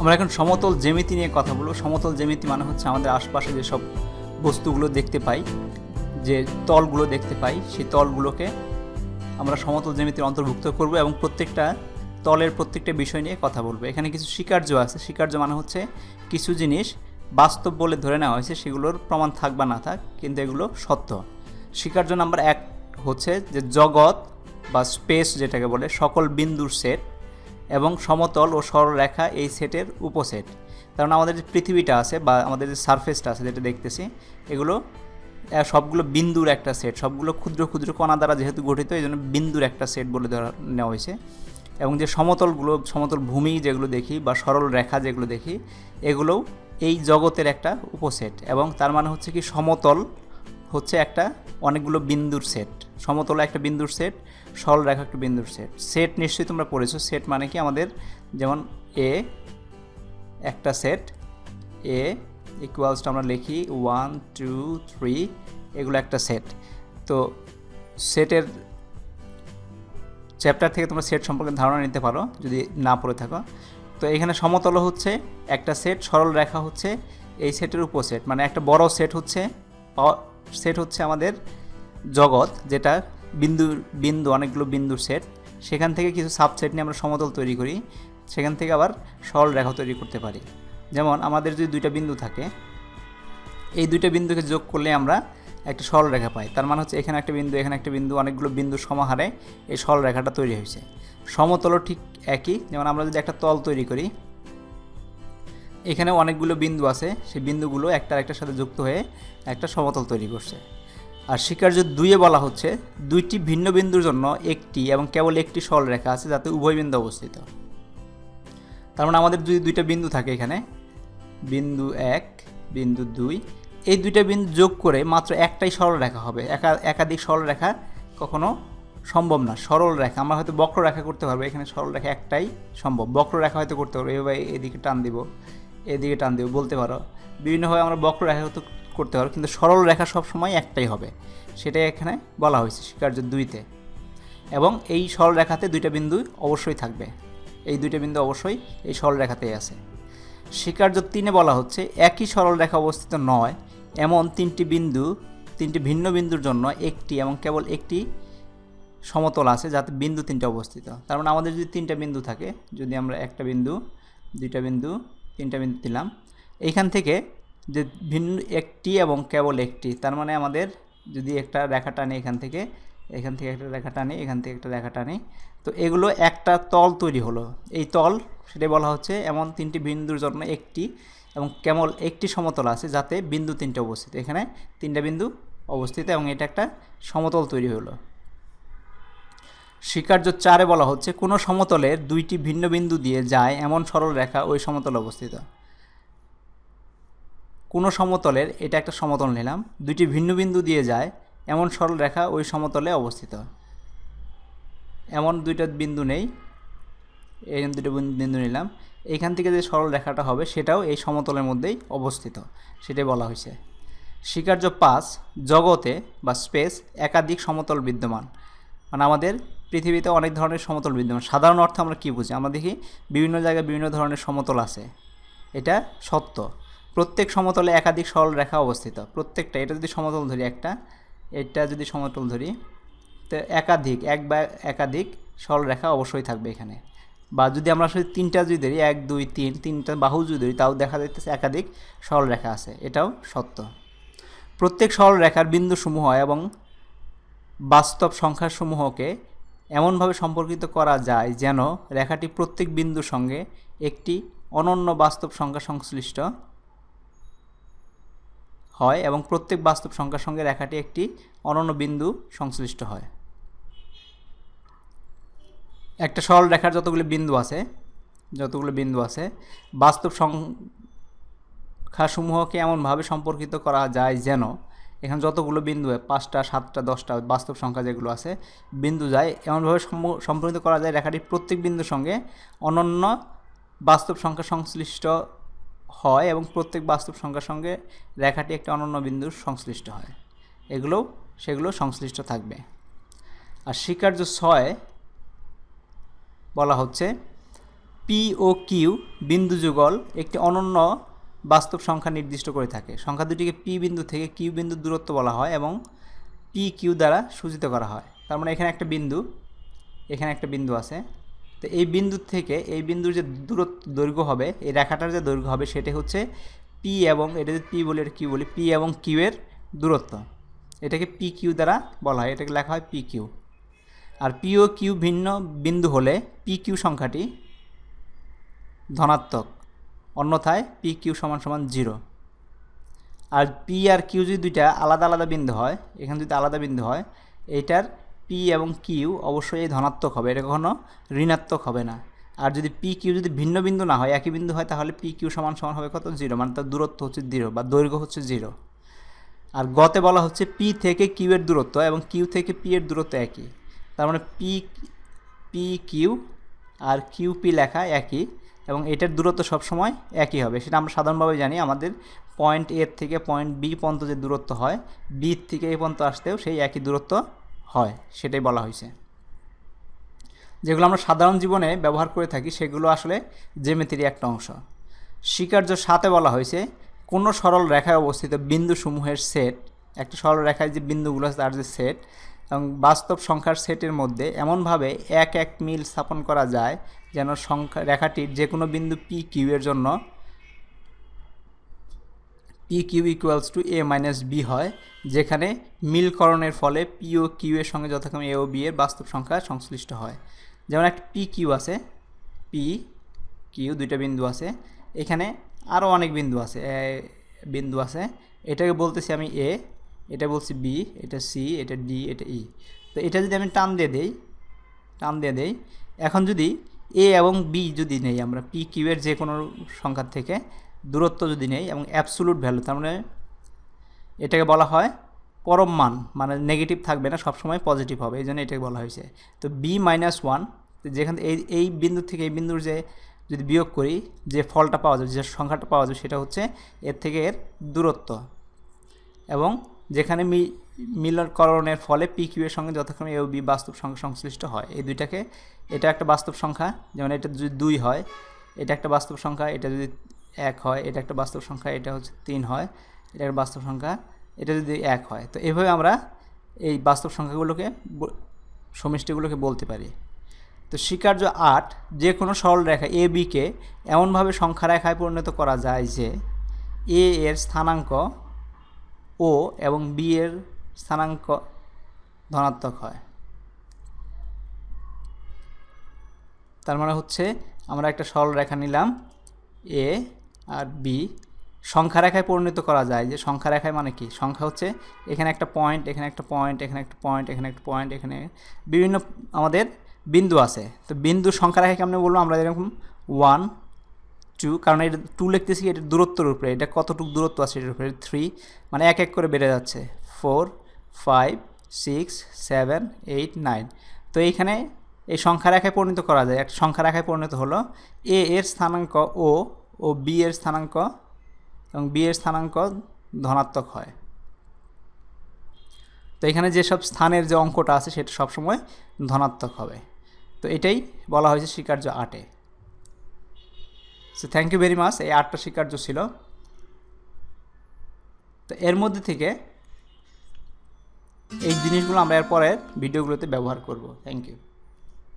আমরা এখন সমতল জ্যামিতি নিয়ে কথা বলব। সমতল জ্যামিতি মানে হচ্ছে আমাদের আশপাশে যেসব বস্তুগুলো দেখতে পাই, যে তলগুলো দেখতে পাই, সেই তলগুলোকে আমরা সমতল জ্যামিতির অন্তর্ভুক্ত করব এবং প্রত্যেকটা তলের প্রত্যেকটা বিষয় নিয়ে কথা বলব। এখানে কিছু স্বীকার্য আছে। স্বীকার্য মানে হচ্ছে কিছু জিনিস বাস্তব বলে ধরে নেওয়া হয়েছে, সেগুলোর প্রমাণ থাক বা না থাক, কিন্তু এগুলো সত্য। স্বীকার্য নাম্বার এক হচ্ছে যে জগৎ বা স্পেস যেটাকে বলে, সকল বিন্দুর সেট এবং সমতল ও সরলরেখা এই সেটের উপসেট। কারণ আমাদের যে পৃথিবীটা আছে বা আমাদের যে সারফেসটা আছে যেটা দেখতেছি, এগুলো সবগুলো বিন্দুর একটা সেট। সবগুলো ক্ষুদ্র ক্ষুদ্র কণা দ্বারা যেহেতু গঠিত, এই জন্য বিন্দুর একটা সেট বলে ধরা, নেওয়া হয়েছে। এবং যে সমতলগুলো, সমতল ভূমি যেগুলো দেখি বা সরল রেখা যেগুলো দেখি, এগুলোও এই জগতের একটা উপসেট। এবং তার মানে হচ্ছে কি সমতল হচ্ছে একটা অনেকগুলো বিন্দুর সেট, সমতল একটা বিন্দুর সেট, সরল রেখা একটা বিন্দুর সেট। সেট নিশ্চয়ই তোমরা পড়েছো, সেট মানে কি আমাদের যেমন এ একটা সেট এ ইকুয়ালসটা আমরা লিখি ওয়ান টু থ্রি এগুলো একটা সেট। তো সেটের চ্যাপ্টার থেকে তোমরা সেট সম্পর্কে ধারণা নিতে পারো, যদি না পড়ে থাকো। তো এখানে সমতল হচ্ছে একটা সেট, সরল রেখা হচ্ছে এই সেটের উপসেট মানে একটা বড় সেট হচ্ছে সেট হচ্ছে আমাদের জগৎ, যেটা বিন্দু বিন্দু, অনেকগুলো বিন্দুর সেট সেখান থেকে কিছু সাবসেট নিয়ে আমরা সমতল তৈরি করি। সেখান থেকে আবার সরল রেখা তৈরি করতে পারি। যেমন আমাদের যদি দুইটা বিন্দু থাকে, এই দুইটা বিন্দুকে যোগ করলে আমরা একটা সরল রেখা পাই। তার মানে হচ্ছে এখানে একটা বিন্দু, এখানে একটা বিন্দু, অনেকগুলো বিন্দুর সমাহারে এই সরল রেখাটা তৈরি হয়েছে। সমতলও ঠিক একই। যেমন আমরা যদি একটা তল তৈরি করি এখানে অনেকগুলো বিন্দু আছে, সেই বিন্দুগুলো একটা একটার সাথে যুক্ত হয়ে একটা সমতল তৈরি করছে। আর স্বীকার্য দুইয়ে বলা হচ্ছে, দুইটি ভিন্ন বিন্দুর জন্য একটি এবং কেবল একটি সরল রেখা আছে যাতে উভয় বিন্দু অবস্থিত। তার মানে আমাদের যদি দুইটা বিন্দু থাকে এখানে, বিন্দু এক, বিন্দু দুই, এই দুইটা বিন্দু যোগ করে মাত্র একটাই সরল রেখা হবে। একা, একাধিক সরল রেখা কখনো সম্ভব না, সরল রেখা। আমরা হয়তো বক্র রেখা করতে পারব, এখানে সরল রেখা একটাই সম্ভব। বক্র রেখা হয়তো করতে পারব, এভাবে এদিকে টান দিব। এদিকে টান দিব বলতে পারো। বিভিন্নভাবে আমরা বক্র রেখা হয়তো করতে পারো, কিন্তু সরল রেখা সবসময় একটাই হবে। সেটাই এখানে বলা হয়েছে স্বীকার্য দুইতে। এবং এই সরল রেখাতে দুইটা বিন্দু অবশ্যই থাকবে। এই দুইটা বিন্দু অবশ্যই এই সরল রেখাতেই আছে। স্বীকার্য তিনে বলা হচ্ছে, একই সরল রেখা অবস্থিত নয়, এমন তিনটি বিন্দু, তিনটি ভিন্ন বিন্দুর জন্য একটি এবং কেবল একটি সমতল আছে, যাতে বিন্দু তিনটা অবস্থিত। তার মানে আমাদের যদি তিনটা বিন্দু থাকে, যদি আমরা একটা বিন্দু, দুইটা বিন্দু তিনটা বিন্দু দিলাম। এইখান থেকে যে ভিন্ন একটি এবং কেবল একটি, তার মানে আমাদের যদি একটা রেখা টানি এখান থেকে এখান থেকে একটা রেখা টানি, এখান থেকে একটা রেখা টানি, তো এগুলো একটা তল তৈরি হলো। এই তল, সেটাই বলা হচ্ছে, এমন তিনটি বিন্দুর জন্য একটি এবং কেবল একটি সমতল আছে যাতে বিন্দু তিনটে অবস্থিত। এখানে তিনটা বিন্দু অবস্থিত এবং এটা একটা সমতল তৈরি হলো। স্বীকার্য চারে বলা হচ্ছে, কোনো সমতলের দুইটি ভিন্ন বিন্দু দিয়ে যায় এমন সরল রেখা ওই সমতলে অবস্থিত। কোনো সমতলের, এটা একটা সমতল নিলাম, দুইটি ভিন্ন বিন্দু দিয়ে যায় এমন সরল রেখা ওই সমতলে অবস্থিত। এমন দুইটা বিন্দু নেই, এই দুটো বিন্দু- নিলাম, এখান থেকে যে সরল রেখাটা হবে সেটাও এই সমতলের মধ্যেই অবস্থিত, সেটাই বলা হয়েছে। স্বীকার্য পাঁচ জগতে বা স্পেস একাধিক সমতল বিদ্যমান মানে আমাদের পৃথিবীতে অনেক ধরনের সমতল বিদ্যমান সাধারণ অর্থে আমরা কী বুঝি? আমরা দেখি বিভিন্ন জায়গায় বিভিন্ন ধরনের সমতল আছে। এটা সত্য। প্রত্যেক সমতলে একাধিক সরল রেখা অবস্থিত। প্রত্যেকটা, এটা যদি সমতল ধরি একটা, এটা যদি সমতল ধরি, তো একাধিক, এক বা একাধিক সরল রেখা অবশ্যই থাকবে এখানে। বা যদি আমরা আসলে তিনটা যদি ধরি, এক, দুই, তিন, তিনটা বাহু যদি ধরি, তাও দেখা যাইতেছে একাধিক সরল রেখা আছে। এটাও সত্য। প্রত্যেক সরল রেখার বিন্দুসমূহ এবং বাস্তব সংখ্যাসমূহকে এমনভাবে সম্পর্কিত করা যায় যেন রেখাটি প্রত্যেক বিন্দুর সঙ্গে একটি অনন্য বাস্তব সংখ্যা সংশ্লিষ্ট হয় এবং প্রত্যেক বাস্তব সংখ্যার সঙ্গে রেখাটি একটি অনন্য বিন্দু সংশ্লিষ্ট হয়। একটা সরল রেখার যতগুলো বিন্দু আছে, যতগুলো বিন্দু আছে, বাস্তব সংখ্যাসমূহকে এমনভাবে সম্পর্কিত করা যায় যেন এখানে যতগুলো বিন্দু হয়, পাঁচটা সাতটা দশটা বাস্তব সংখ্যা যেগুলো আছে বিন্দু যায়। এমনভাবে সম্পর্কিত করা যায় রেখাটি প্রত্যেক বিন্দুর সঙ্গে অনন্য বাস্তব সংখ্যা সংশ্লিষ্ট হয় এবং প্রত্যেক বাস্তব সংখ্যার সঙ্গে রেখাটি একটি অনন্য বিন্দুর সংশ্লিষ্ট হয়। এগুলো সেগুলো সংশ্লিষ্ট থাকবে। আর স্বীকার্য ছয় বলা হচ্ছে পি ও কিউ বিন্দু যুগল একটি অনন্য বাস্তব সংখ্যা নির্দিষ্ট করে থাকে। সংখ্যা দুটিকে পি বিন্দু থেকে কিউ বিন্দুর দূরত্ব বলা হয় এবং পি কিউ দ্বারা সূচিত করা হয়। তার মানে এখানে একটা বিন্দু, এখানে একটা বিন্দু আছে। তো এই বিন্দু থেকে এই বিন্দুর যে দূরত্ব, দৈর্ঘ্য হবে, এই রেখাটার যে দৈর্ঘ্য হবে সেটা হচ্ছে পি এবং এটা যদি পি বলি, এটা কিউ বলি পি এবং কিউ এর দূরত্ব। এটাকে পি কিউ দ্বারা বলা হয়, এটাকে লেখা হয় পি কিউ আর পি ও কিউ ভিন্ন বিন্দু হলে পি কিউ সংখ্যাটি ধনাত্মক। অন্যথায় পি কিউ সমান সমান জিরো আর পি আর কিউ যদি দুইটা আলাদা আলাদা বিন্দু হয়, এখানে যদি আলাদা বিন্দু হয় এইটার পি এবং কিউ অবশ্যই ধনাত্মক হবে, এটা কখনো ঋণাত্মক হবে না। আর যদি পি কিউ যদি ভিন্ন বিন্দু না হয়, একই বিন্দু হয়, তাহলে পি কিউ সমান সমান হবে কত? জিরো মানে তার দূরত্ব হচ্ছে জিরো বা দৈর্ঘ্য হচ্ছে জিরো আর গতে বলা হচ্ছে পি থেকে কিউ এর দূরত্ব এবং কিউ থেকে পি এর দূরত্ব একই। তার মানে পি পি কিউ আর কিউ পি লেখা একই। এবং এটার দূরত্ব সবসময় একই হবে। সেটা আমরা সাধারণভাবে জানি আমাদের পয়েন্ট এ থেকে পয়েন্ট বি পর্যন্ত যে দূরত্ব হয় বি থেকে এ পর্যন্ত আসতেও সেই একই দূরত্ব হয়, সেটাই বলা হয়েছে। যেগুলো আমরা সাধারণ জীবনে ব্যবহার করে থাকি, সেগুলো আসলে জেমেতিরই একটা অংশ। স্বীকার্য সাথে বলা হয়েছে, কোনো সরল রেখায় অবস্থিত বিন্দুসমূহের সেট একটা সরল রেখায় যে বিন্দুগুলো আছে তার যে সেট এবং বাস্তব সংখ্যার সেটের মধ্যে এমনভাবে এক এক মিল স্থাপন করা যায় যেন সংখ্যা রেখাটির যে কোনো বিন্দু পি কিউ এর জন্য P Q equals to A minus B হয়, যেখানে মিলকরণের ফলে পি ও কিউ এর সঙ্গে যথাক্রমে এ ও বি এর বাস্তব সংখ্যা সংশ্লিষ্ট হয়। যেমন একটা পি কিউ আছে পি কিউ দুইটা বিন্দু আছে, এখানে আরও অনেক বিন্দু আছে বিন্দু আছে। এটাকে বলতেছি আমি এ এটা বলছি বি এটা সি এটা ডি এটা ই তো এটা যদি আমি টান দিয়ে দেই টান দিয়ে দেই, এখন যদি এ এবং বি যদি নেই, আমরা পি কিউ এর যে কোনো সংখ্যার থেকে দূরত্ব যদি নেই এবং অ্যাবসুলুট ভ্যালু তার মানে এটাকে বলা হয় পরম মান মানে নেগেটিভ থাকবে না, সবসময় পজিটিভ হবে এই জন্য এটাকে বলা হয়েছে। তো বি মাইনাস ওয়ান যেখান এই এই বিন্দু থেকে এই বিন্দুর যে যদি বিয়োগ করি, যে ফলটা পাওয়া যাবে, যে সংখ্যাটা পাওয়া যাবে, সেটা হচ্ছে এর থেকে এর দূরত্ব। এবং যেখানে মিলনকরণের ফলে পি কিউ এর সঙ্গে যথাক্রমে এ বি বাস্তব সংখ্যা সংশ্লিষ্ট হয়। এই দুইটাকে, এটা একটা বাস্তব সংখ্যা, যেমন এটা যদি দুই হয়, এটা একটা বাস্তব সংখ্যা, এটা যদি এক হয়, এটা একটা বাস্তব সংখ্যা, এটা হচ্ছে তিন হয়, এটা একটা বাস্তব সংখ্যা, এটা যদি এক হয়। তো এভাবে আমরা এই বাস্তব সংখ্যাগুলোকে সমষ্টিগুলোকে বলতে পারি। তো স্বীকার্য আট, যে কোনো সরল রেখা এ বিকে এমনভাবে সংখ্যা রেখায় পরিণত করা যায় যে এ এর স্থানাঙ্ক ও এবং বি এর স্থানাঙ্ক ধনাত্মক হয়। তার মানে হচ্ছে আমরা একটা সরল রেখা নিলাম, এ আর বি। সংখ্যা রেখায় পরিণত করা যায়, যে সংখ্যা রেখায় মানে কি? সংখ্যা হচ্ছে এখানে একটা পয়েন্ট এখানে একটা পয়েন্ট এখানে একটা পয়েন্ট এখানে একটা পয়েন্ট এখানে বিভিন্ন আমাদের বিন্দু আছে। তো বিন্দু সংখ্যা রেখায় কেমন বলব? আমরা যেরকম ওয়ান টু কারণ এটা টু লিখতেছি কি এটার দূরত্বের উপরে। এটা কতটুকু দূরত্ব আছে এটার উপরে? থ্রি মানে এক এক করে বেড়ে যাচ্ছে। Four five six seven eight nine তো এইখানে এই সংখ্যা রেখায় পরিণত করা যায়। একটা সংখ্যা রেখায় পরিণত হলো এ এর স্থানাঙ্ক ও ও বি এর স্থানাঙ্ক এবং বি এর স্থানাঙ্ক ধনাত্মক হয়। তো এখানে যেসব স্থানের যে অঙ্কটা আছে, সেটা সবসময় ধনাত্মক হবে। তো এটাই বলা হয়েছে স্বীকার্য আটে। So thank you very much এই আটটা স্বীকার্য ছিল। তো এর মধ্যে থেকে এই জিনিসগুলো আমরা এরপরের ভিডিওগুলোতে ব্যবহার করব। Thank you